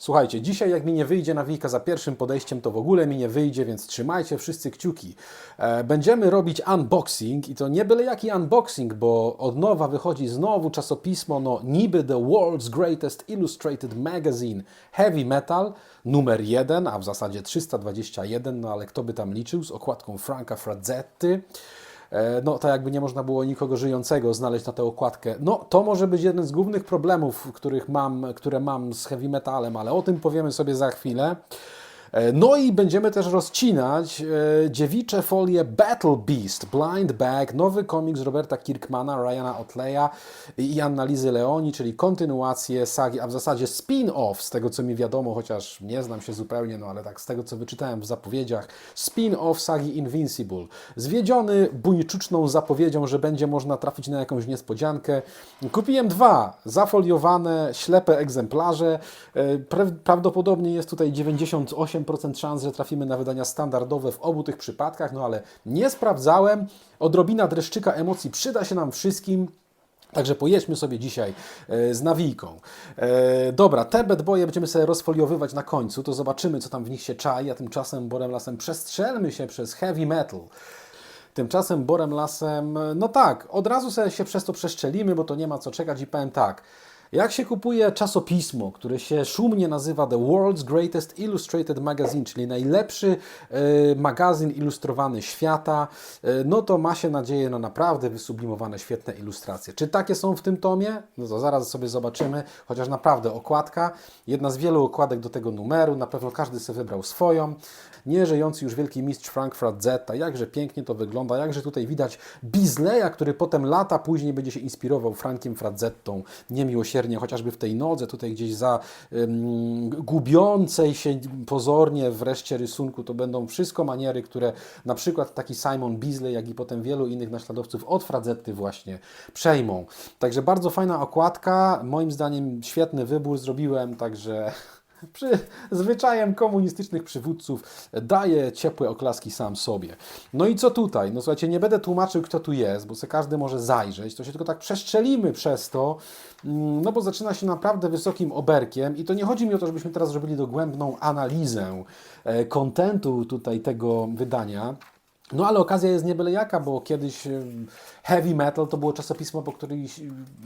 Słuchajcie, dzisiaj jak mi nie wyjdzie nawijka za pierwszym podejściem, to w ogóle mi nie wyjdzie, więc trzymajcie wszyscy kciuki. E, Będziemy robić unboxing i to nie byle jaki unboxing, bo od nowa wychodzi znowu czasopismo, no niby The World's Greatest Illustrated Magazine Heavy Metal, numer 1, a w zasadzie 321, no ale kto by tam liczył, z okładką Franka Frazzetty. E, no tak jakby nie można było nikogo żyjącego znaleźć na tę okładkę. No to może być jeden z głównych problemów, których mam, które mam z heavy metalem, ale o tym powiemy sobie za chwilę. E, No i będziemy też rozcinać e, dziewicze folie Battle Beast, Blind Bag, nowy komiks Roberta Kirkmana, Ryana Otleya i Annalizy Leoni, czyli kontynuację sagi, a w zasadzie spin-off z tego co mi wiadomo, chociaż nie znam się zupełnie, no ale tak z tego co wyczytałem w zapowiedziach, spin-off sagi Invincible. Zwiedziony buńczuczną zapowiedzią, że będzie można trafić na jakąś niespodziankę. Kupiłem dwa zafoliowane, ślepe egzemplarze. E, pra- Prawdopodobnie jest tutaj 98% szans, że trafimy na wydania standardowe w obu tych przypadkach, no ale nie sprawdzałem. Odrobina dreszczyka emocji przyda się nam wszystkim. Także pojedźmy sobie dzisiaj e, z nawijką. E, dobra, te bad boye będziemy sobie rozfoliowywać na końcu, to zobaczymy, co tam w nich się czai, a tymczasem Borem Lasem przestrzelmy się przez heavy metal. Tymczasem Borem Lasem, no tak, od razu sobie się przez to przeszczelimy, bo to nie ma co czekać i powiem tak. Jak się kupuje czasopismo, które się szumnie nazywa The World's Greatest Illustrated Magazine, czyli najlepszy e, magazyn ilustrowany świata, e, no to ma się nadzieję na naprawdę wysublimowane, świetne ilustracje. Czy takie są w tym tomie? No to zaraz sobie zobaczymy, chociaż naprawdę okładka, jedna z wielu okładek do tego numeru, na pewno każdy sobie wybrał swoją. Nieżyjący już wielki mistrz Frank Frazetta, jakże pięknie to wygląda, jakże tutaj widać Bizleya, który potem lata później będzie się inspirował Frankiem Frazettą chociażby w tej nodze, tutaj gdzieś za gubiącej się pozornie wreszcie rysunku, to będą wszystko maniery, które na przykład taki Simon Beasley, jak i potem wielu innych naśladowców od Frazetty właśnie przejmą. Także bardzo fajna okładka, moim zdaniem świetny wybór zrobiłem, także przy zwyczajem komunistycznych przywódców daje ciepłe oklaski sam sobie. No i co tutaj? No słuchajcie, nie będę tłumaczył, kto tu jest, bo se każdy może zajrzeć, to się tylko tak przestrzelimy przez to, mm, no bo zaczyna się naprawdę wysokim oberkiem i to nie chodzi mi o to, żebyśmy teraz zrobili dogłębną analizę e, kontentu tutaj tego wydania, no ale okazja jest nie byle jaka, bo kiedyś heavy metal to było czasopismo, po, który,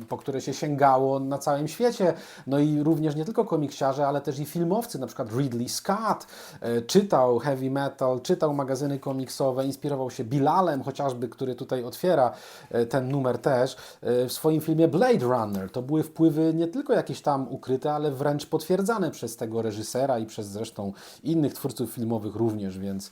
po które się sięgało na całym świecie. No i również nie tylko komiksiarze, ale też i filmowcy, na przykład Ridley Scott e, czytał heavy metal, czytał magazyny komiksowe, inspirował się Bilalem chociażby, który tutaj otwiera e, ten numer też, e, w swoim filmie Blade Runner. To były wpływy nie tylko jakieś tam ukryte, ale wręcz potwierdzane przez tego reżysera i przez zresztą innych twórców filmowych również, więc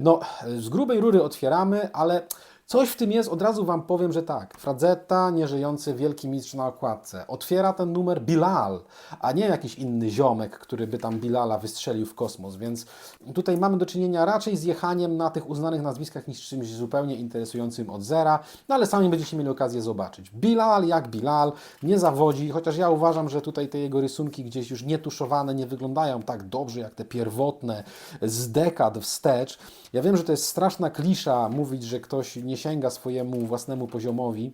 no, z grubej rury otwieramy, ale Coś w tym jest, od razu Wam powiem, że tak. Frazetta, nieżyjący wielki mistrz na okładce. Otwiera ten numer Bilal, a nie jakiś inny ziomek, który by tam Bilala wystrzelił w kosmos. Więc tutaj mamy do czynienia raczej z jechaniem na tych uznanych nazwiskach niż czymś zupełnie interesującym od zera. No ale sami będziecie mieli okazję zobaczyć. Bilal jak Bilal, nie zawodzi, chociaż ja uważam, że tutaj te jego rysunki gdzieś już nietuszowane nie wyglądają tak dobrze jak te pierwotne z dekad wstecz. Ja wiem, że to jest straszna klisza mówić, że ktoś nie sięga swojemu własnemu poziomowi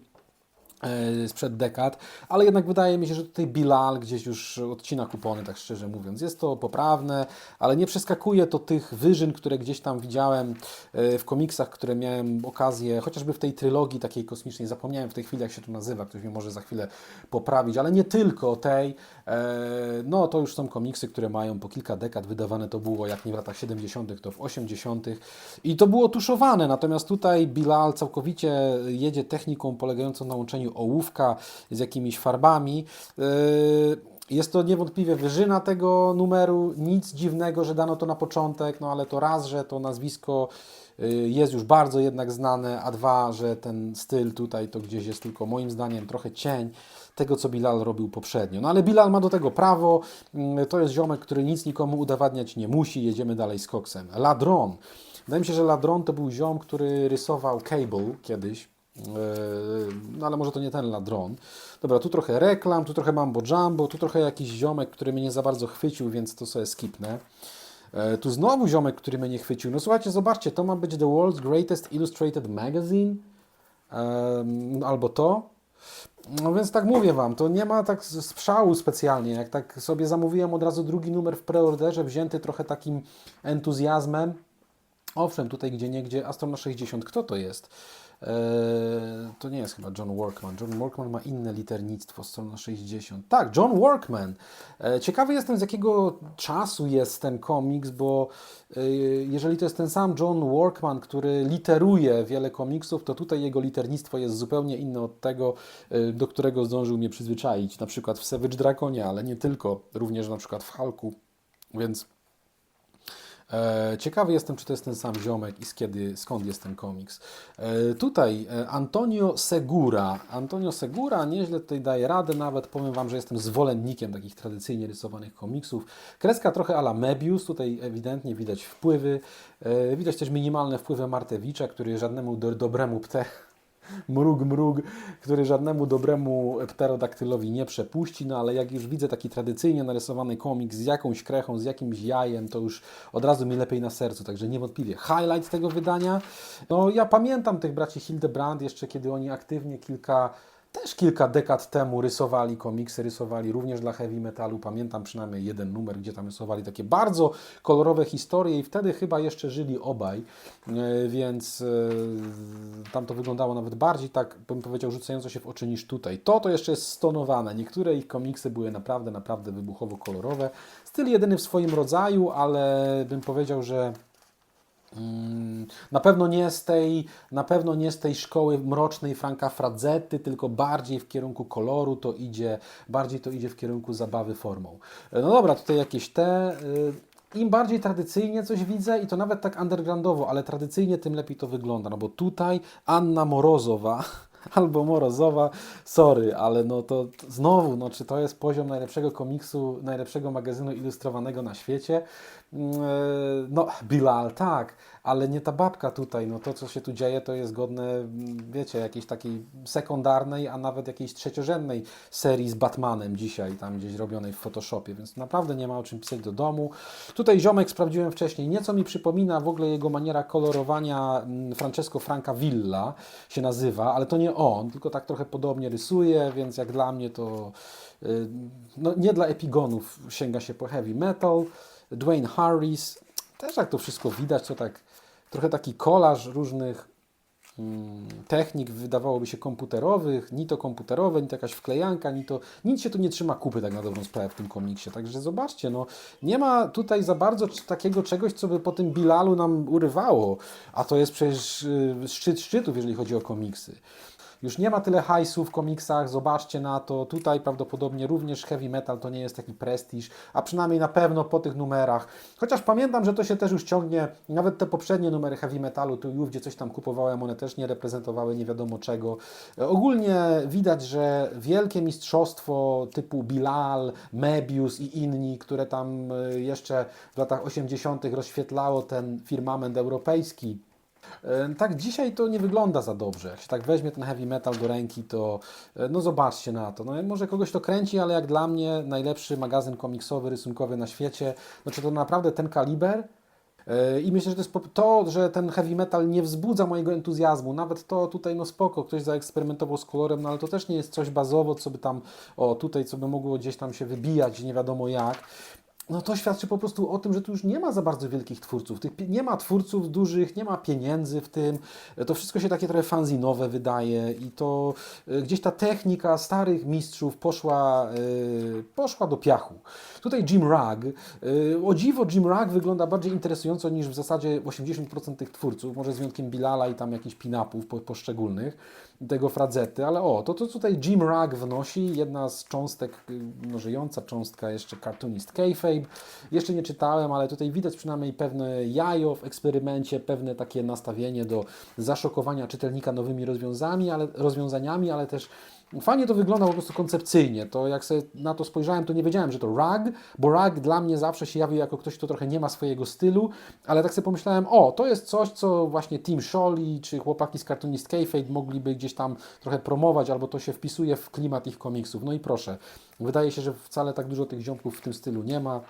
e, sprzed dekad, ale jednak wydaje mi się, że tutaj Bilal gdzieś już odcina kupony, tak szczerze mówiąc. Jest to poprawne, ale nie przeskakuje to tych wyżyn, które gdzieś tam widziałem e, w komiksach, które miałem okazję, chociażby w tej trylogii takiej kosmicznej, zapomniałem w tej chwili jak się to nazywa, ktoś mnie może za chwilę poprawić, ale nie tylko tej, no to już są komiksy, które mają po kilka dekad, wydawane to było jak nie w latach 70., to w 80. i to było tuszowane, natomiast tutaj Bilal całkowicie jedzie techniką polegającą na łączeniu ołówka z jakimiś farbami. Jest to niewątpliwie wyżyna tego numeru, nic dziwnego, że dano to na początek, no ale to raz, że to nazwisko yy, jest już bardzo jednak znane, a dwa, że ten styl tutaj to gdzieś jest tylko moim zdaniem trochę cień tego, co Bilal robił poprzednio. No ale Bilal ma do tego prawo, Yy, to jest ziomek, który nic nikomu udowadniać nie musi, jedziemy dalej z koksem. Ladron. Wydaje mi się, że Ladron to był ziom, który rysował Cable kiedyś. Yy, No ale może to nie ten Ladron. Dobra, tu trochę reklam, tu trochę Mambo Jumbo, tu trochę jakiś ziomek, który mnie nie za bardzo chwycił, więc to sobie skipnę. E, Tu znowu ziomek, który mnie nie chwycił. No słuchajcie, zobaczcie, to ma być The World's Greatest Illustrated Magazine. Em, albo to. No więc tak mówię Wam, to nie ma tak sprzału specjalnie. Jak tak sobie zamówiłem od razu drugi numer w preorderze, wzięty trochę takim entuzjazmem. Owszem, tutaj gdzie niegdzie Astrona 60. Kto to jest? Eee, to nie jest chyba John Workman. John Workman ma inne liternictwo, strona 60. Tak, John Workman. E, ciekawy jestem, z jakiego czasu jest ten komiks, bo e, jeżeli to jest ten sam John Workman, który literuje wiele komiksów, to tutaj jego liternictwo jest zupełnie inne od tego, do którego zdążył mnie przyzwyczaić. Na przykład w Savage Dragonie, ale nie tylko, również na przykład w Hulku. Więc Ciekawy jestem, czy to jest ten sam ziomek i z kiedy, skąd jest ten komiks. E, Tutaj e, Antonio Segura. Antonio Segura nieźle tutaj daje radę, nawet powiem Wam, że jestem zwolennikiem takich tradycyjnie rysowanych komiksów. Kreska trochę ala Mebius, tutaj ewidentnie widać wpływy. E, Widać też minimalne wpływy Martewicza, który żadnemu do, dobremu pte mrug, mrug, który żadnemu dobremu pterodaktylowi nie przepuści, no ale jak już widzę taki tradycyjnie narysowany komiks z jakąś krechą, z jakimś jajem, to już od razu mi lepiej na sercu, także niewątpliwie highlight tego wydania. No ja pamiętam tych braci Hildebrand jeszcze, kiedy oni aktywnie kilka też kilka dekad temu rysowali komiksy, rysowali również dla heavy metalu. Pamiętam przynajmniej jeden numer, gdzie tam rysowali takie bardzo kolorowe historie i wtedy chyba jeszcze żyli obaj, e, więc e, tam to wyglądało nawet bardziej tak, bym powiedział, rzucająco się w oczy niż tutaj. To to jeszcze jest stonowane. Niektóre ich komiksy były naprawdę, naprawdę wybuchowo kolorowe. Styl jedyny w swoim rodzaju, ale bym powiedział, że Na pewno nie z tej, na pewno nie z tej szkoły mrocznej Franka Frazzetty, tylko bardziej w kierunku koloru to idzie, bardziej to idzie w kierunku zabawy formą. E, No dobra, tutaj jakieś te. y, Im bardziej tradycyjnie coś widzę i to nawet tak undergroundowo, ale tradycyjnie tym lepiej to wygląda, no bo tutaj Anna Morozowa albo Morozowa, sorry, ale no to znowu, no czy to jest poziom najlepszego komiksu, najlepszego magazynu ilustrowanego na świecie? Mm, e, No, Bilal, tak, ale nie ta babka tutaj, no to co się tu dzieje to jest godne, mm, wiecie, jakiejś takiej sekundarnej, a nawet jakiejś trzeciorzędnej serii z Batmanem dzisiaj, tam gdzieś robionej w Photoshopie, więc naprawdę nie ma o czym pisać do domu. Tutaj ziomek sprawdziłem wcześniej, nieco mi przypomina w ogóle jego maniera kolorowania mm, Francesco Franca Villa się nazywa, ale to nie on, tylko tak trochę podobnie rysuje, więc jak dla mnie to y, no, nie dla epigonów sięga się po heavy metal. Dwayne Harris, też jak to wszystko widać, to tak trochę taki kolaż różnych mm, technik wydawałoby się komputerowych, ni to komputerowe, ni to jakaś wklejanka, ni to nic się tu nie trzyma kupy tak na dobrą sprawę w tym komiksie. Także zobaczcie, no nie ma tutaj za bardzo takiego czegoś, co by po tym Bilalu nam urywało, a to jest przecież y, szczyt szczytów, jeżeli chodzi o komiksy. Już nie ma tyle hajsu w komiksach, zobaczcie na to. Tutaj prawdopodobnie również heavy metal to nie jest taki prestiż, a przynajmniej na pewno po tych numerach. Chociaż pamiętam, że to się też już ciągnie, nawet te poprzednie numery heavy metalu, tu już gdzie coś tam kupowałem, one też nie reprezentowały nie wiadomo czego. E, Ogólnie widać, że wielkie mistrzostwo typu Bilal, Mebius i inni, które tam e, jeszcze w latach 80. rozświetlało ten firmament europejski, Tak, dzisiaj to nie wygląda za dobrze. Jak się tak weźmie ten heavy metal do ręki, to e, no zobaczcie na to. No, może kogoś to kręci, ale jak dla mnie najlepszy magazyn komiksowy, rysunkowy na świecie, no czy to naprawdę ten kaliber? E, I myślę, że to jest to, że ten heavy metal nie wzbudza mojego entuzjazmu. Nawet to tutaj, no spoko, ktoś zaeksperymentował z kolorem, no ale to też nie jest coś bazowo, co by tam, o tutaj, co by mogło gdzieś tam się wybijać, nie wiadomo jak. No to świadczy po prostu o tym, że tu już nie ma za bardzo wielkich twórców. Tych, nie ma twórców dużych, nie ma pieniędzy w tym. To wszystko się takie trochę fanzinowe wydaje i to e, gdzieś ta technika starych mistrzów poszła, e, poszła do piachu. Tutaj Jim Rugg. e, O dziwo Jim Rugg wygląda bardziej interesująco niż w zasadzie 80% tych twórców, może z wyjątkiem Bilala i tam jakichś pinapów po, poszczególnych tego Frazety, ale o, to, to tutaj Jim Rugg wnosi, jedna z cząstek, no żyjąca cząstka jeszcze cartoonist kayfabe. Jeszcze nie czytałem, ale tutaj widać przynajmniej pewne jajo w eksperymencie, pewne takie nastawienie do zaszokowania czytelnika nowymi rozwiązaniami, ale, rozwiązaniami, ale też Fajnie to wygląda po prostu koncepcyjnie. To jak sobie na to spojrzałem, to nie wiedziałem, że to rag, bo rag dla mnie zawsze się jawił jako ktoś, kto trochę nie ma swojego stylu, ale tak sobie pomyślałem, o, to jest coś, co właśnie Team Sholi czy chłopaki z Cartoonist Kayfabe mogliby gdzieś tam trochę promować, albo to się wpisuje w klimat ich komiksów. No i proszę, wydaje się, że wcale tak dużo tych ziomków w tym stylu nie ma.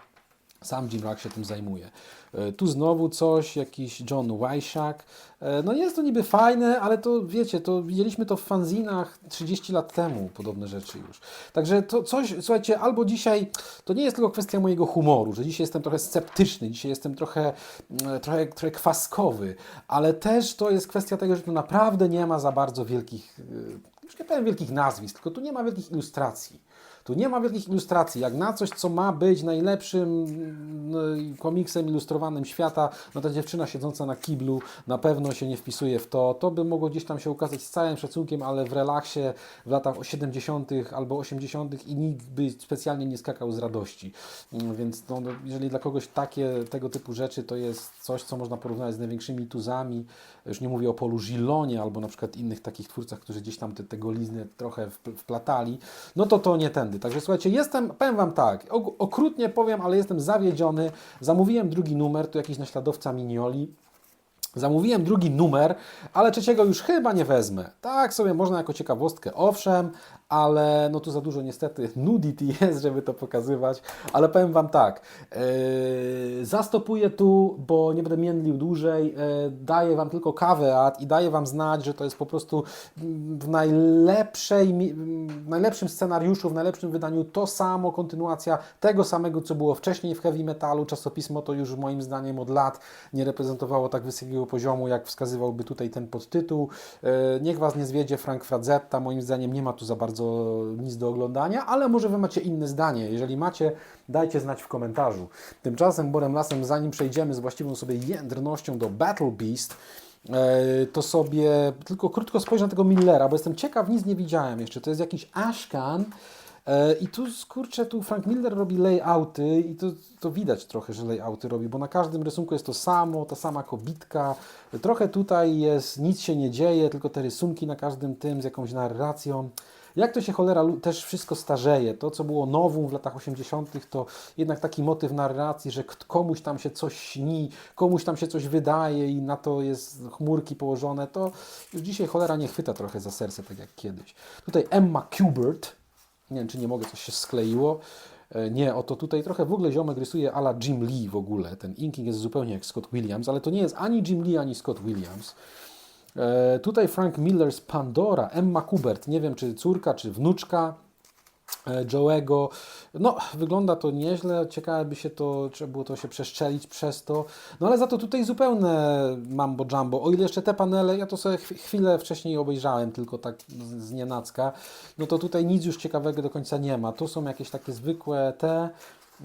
Sam Jim Rack się tym zajmuje. E, Tu znowu coś, jakiś John Wyszak. E, No jest to niby fajne, ale to wiecie, to widzieliśmy to w fanzinach 30 lat temu, podobne rzeczy już. Także to coś, słuchajcie, albo dzisiaj, to nie jest tylko kwestia mojego humoru, że dzisiaj jestem trochę sceptyczny, dzisiaj jestem trochę, mm, trochę, trochę kwaskowy, ale też to jest kwestia tego, że tu naprawdę nie ma za bardzo wielkich, e, już nie powiem wielkich nazwisk, tylko tu nie ma wielkich ilustracji. Tu nie ma wielkich ilustracji. Jak na coś, co ma być najlepszym no, komiksem ilustrowanym świata, no ta dziewczyna siedząca na kiblu na pewno się nie wpisuje w to. To by mogło gdzieś tam się ukazać z całym szacunkiem, ale w relaksie w latach 70. albo 80. i nikt by specjalnie nie skakał z radości. Mm, Więc no, no, jeżeli dla kogoś takie, tego typu rzeczy to jest coś, co można porównać z największymi tuzami, już nie mówię o Polu Gilonie albo na przykład innych takich twórcach, którzy gdzieś tam te, te golizny trochę wpl- wplatali, no to to nie tędy. Także słuchajcie, jestem, powiem Wam tak, ok- okrutnie powiem, ale jestem zawiedziony. Zamówiłem drugi numer, tu jakiś naśladowca Minioli. Zamówiłem drugi numer, ale trzeciego już chyba nie wezmę. Tak sobie można jako ciekawostkę, owszem, ale no tu za dużo niestety nudity jest, żeby to pokazywać, ale powiem Wam tak, yy, zastopuję tu, bo nie będę międlił dłużej, yy, daję Wam tylko kaweat i daję Wam znać, że to jest po prostu w najlepszej, w najlepszym scenariuszu, w najlepszym wydaniu to samo, kontynuacja tego samego, co było wcześniej w heavy metalu. Czasopismo to już moim zdaniem od lat nie reprezentowało tak wysokiego poziomu, jak wskazywałby tutaj ten podtytuł. E, Niech Was nie zwiedzie Frank Frazetta, moim zdaniem nie ma tu za bardzo nic do oglądania, ale może Wy macie inne zdanie. Jeżeli macie, dajcie znać w komentarzu. Tymczasem, Borem Lasem, zanim przejdziemy z właściwą sobie jędrnością do Battle Beast, e, to sobie tylko krótko spojrzę na tego Millera, bo jestem ciekaw, nic nie widziałem jeszcze. To jest jakiś Ashcan. E, I tu skurczę, tu Frank Miller robi layouty i to, to widać trochę, że layouty robi, bo na każdym rysunku jest to samo, ta sama kobitka. Trochę tutaj jest, nic się nie dzieje, tylko te rysunki na każdym tym z jakąś narracją. Jak to się cholera też wszystko starzeje. To, co było nowum w latach 80., to jednak taki motyw narracji, że komuś tam się coś śni, komuś tam się coś wydaje i na to jest chmurki położone, to już dzisiaj cholera nie chwyta trochę za serce, tak jak kiedyś. Tutaj Emma Kubert, nie wiem, czy nie mogę, coś się skleiło. E, Nie, oto tutaj trochę w ogóle ziomek rysuje ala Jim Lee w ogóle. Ten inking jest zupełnie jak Scott Williams, ale to nie jest ani Jim Lee, ani Scott Williams. E, tutaj Frank Miller z Pandora, Emma Kubert, nie wiem czy córka, czy wnuczka e, Joe'ego. No, wygląda to nieźle, ciekawe by się to, trzeba było to się przeszczelić przez to. No ale za to tutaj zupełne mambo jumbo. O ile jeszcze te panele, ja to sobie chwi- chwilę wcześniej obejrzałem, tylko tak z, nienacka, no to tutaj nic już ciekawego do końca nie ma. Tu są jakieś takie zwykłe te,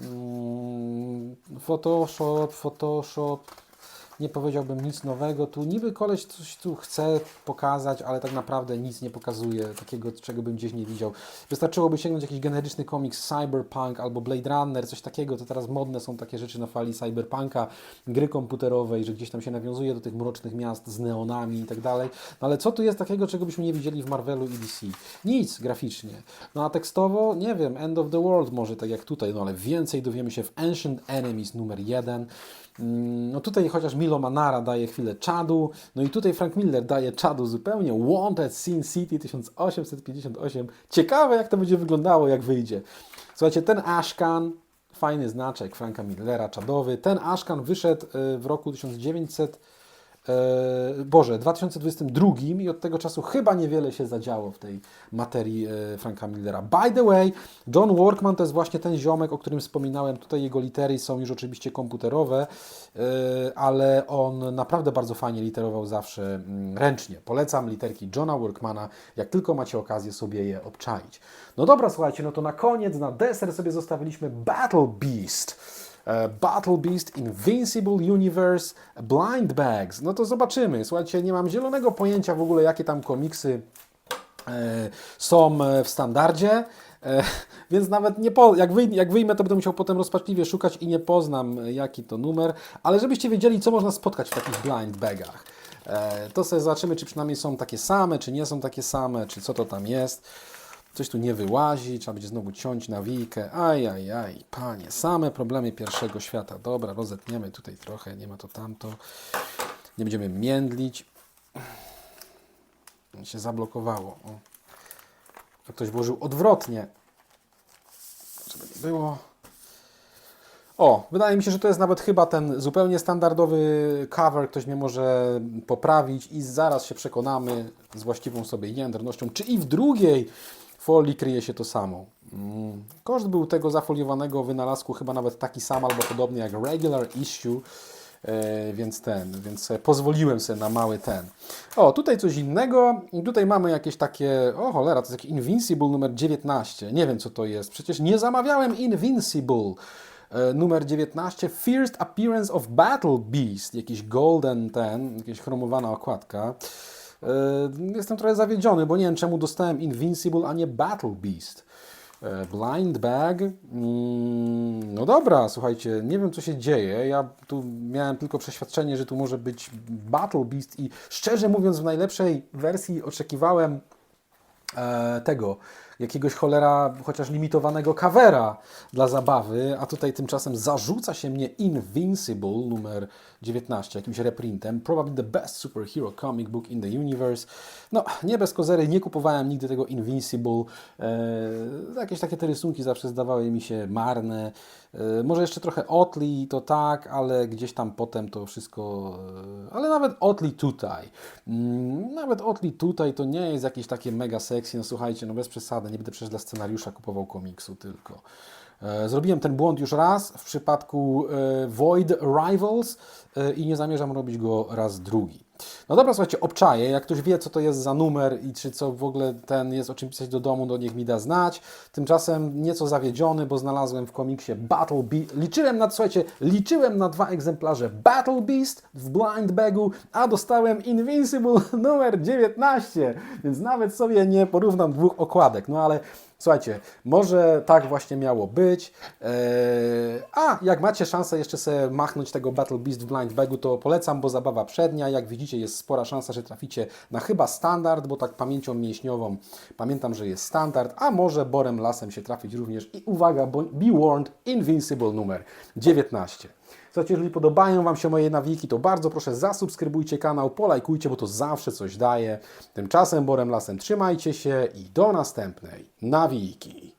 mm, Photoshop, Photoshop, nie powiedziałbym nic nowego. Tu niby koleś coś tu chce pokazać, ale tak naprawdę nic nie pokazuje takiego, czego bym gdzieś nie widział. Wystarczyłoby sięgnąć jakiś generyczny komiks Cyberpunk albo Blade Runner, coś takiego. To teraz modne są takie rzeczy na fali cyberpunka, gry komputerowej, że gdzieś tam się nawiązuje do tych mrocznych miast z neonami i tak dalej. No ale co tu jest takiego, czego byśmy nie widzieli w Marvelu i DC? Nic graficznie. No a tekstowo, nie wiem, End of the World może tak jak tutaj, no ale więcej dowiemy się w Ancient Enemies numer 1. Mm, No tutaj chociaż Milo Manara daje chwilę czadu, no i tutaj Frank Miller daje czadu zupełnie. Wanted Sin City 1858. Ciekawe jak to będzie wyglądało, jak wyjdzie. Słuchajcie, ten Ashcan, fajny znaczek Franka Millera, czadowy. Ten Ashcan wyszedł y, w roku 1900 e, Boże, 2022 i od tego czasu chyba niewiele się zadziało w tej materii e, Franka Millera. By the way, John Workman to jest właśnie ten ziomek, o którym wspominałem. Tutaj jego litery są już oczywiście komputerowe, e, ale on naprawdę bardzo fajnie literował zawsze mm, ręcznie. Polecam literki Johna Workmana, jak tylko macie okazję sobie je obczaić. No dobra, słuchajcie, no to na koniec, na deser sobie zostawiliśmy Battle Beast. E, Battle Beast, Invincible Universe, Blind Bags. No to zobaczymy. Słuchajcie, nie mam zielonego pojęcia w ogóle, jakie tam komiksy e, są e, w standardzie. Więc nawet nie po, jak, wyj, jak wyjmę, to będę musiał potem rozpaczliwie szukać i nie poznam, jaki to numer. Ale żebyście wiedzieli, co można spotkać w takich blind bagach. To sobie zobaczymy, czy przynajmniej są takie same, czy nie są takie same, czy co to tam jest. Coś tu nie wyłazi, trzeba będzie znowu ciąć nawijkę. Aj, aj, aj, panie, same problemy pierwszego świata. Dobra, rozetniemy tutaj trochę, nie ma to tamto. Nie będziemy międlić. się zablokowało. O. A ktoś włożył odwrotnie. Żeby nie było. O, wydaje mi się, że to jest nawet chyba ten zupełnie standardowy cover. Ktoś mnie może poprawić i zaraz się przekonamy z właściwą sobie jędrnością, czy i w drugiej folii kryje się to samo. Mm. Koszt był tego zafoliowanego wynalazku chyba nawet taki sam albo podobny jak regular issue. E, więc ten, więc pozwoliłem sobie na mały ten. O, tutaj coś innego. Tutaj mamy jakieś takie, o cholera, to jest jakiś Invincible numer 19. Nie wiem co to jest. Przecież nie zamawiałem Invincible. E, Numer 19, First Appearance of Battle Beast. Jakiś golden ten, jakaś chromowana okładka. E, Jestem trochę zawiedziony, bo nie wiem czemu dostałem Invincible, a nie Battle Beast. E, Blind bag. Mm, No dobra, słuchajcie, nie wiem co się dzieje. Ja tu miałem tylko przeświadczenie, że tu może być Battle Beast i szczerze mówiąc, w najlepszej wersji oczekiwałem e, tego, jakiegoś cholera, chociaż limitowanego covera dla zabawy, a tutaj tymczasem zarzuca się mnie Invincible numer 19, jakimś reprintem, probably the best superhero comic book in the universe. No, nie bez kozery, nie kupowałem nigdy tego Invincible. E, jakieś takie te rysunki zawsze zdawały mi się marne. E, może jeszcze trochę Otley to tak, ale gdzieś tam potem to wszystko, e, ale nawet Otley tutaj. Mm, Nawet Otley tutaj to nie jest jakieś takie mega sexy, no słuchajcie, no bez przesady, nie będę przecież dla scenariusza kupował komiksu tylko. E, Zrobiłem ten błąd już raz w przypadku e, Void Rivals e, i nie zamierzam robić go raz drugi. No dobra, słuchajcie, obczaję. Jak ktoś wie, co to jest za numer i czy co w ogóle ten jest, o czym pisać do domu, to niech mi da znać. Tymczasem nieco zawiedziony, bo znalazłem w komiksie Battle Beast. Liczyłem na, słuchajcie, liczyłem na dwa egzemplarze Battle Beast w blind bagu, a dostałem Invincible numer 19, więc nawet sobie nie porównam dwóch okładek. No ale Słuchajcie, może tak właśnie miało być. Eee, a jak macie szansę jeszcze sobie machnąć tego Battle Beast w blind bagu, to polecam, bo zabawa przednia. Jak widzicie, jest spora szansa, że traficie na chyba standard, bo tak pamięcią mięśniową pamiętam, że jest standard, a może borem lasem się trafić również. I uwaga, Be Warned Invincible numer 19. Słuchajcie, jeżeli podobają Wam się moje nawiki, to bardzo proszę zasubskrybujcie kanał, polajkujcie, bo to zawsze coś daje. Tymczasem Borem Lasem trzymajcie się i do następnej nawiki.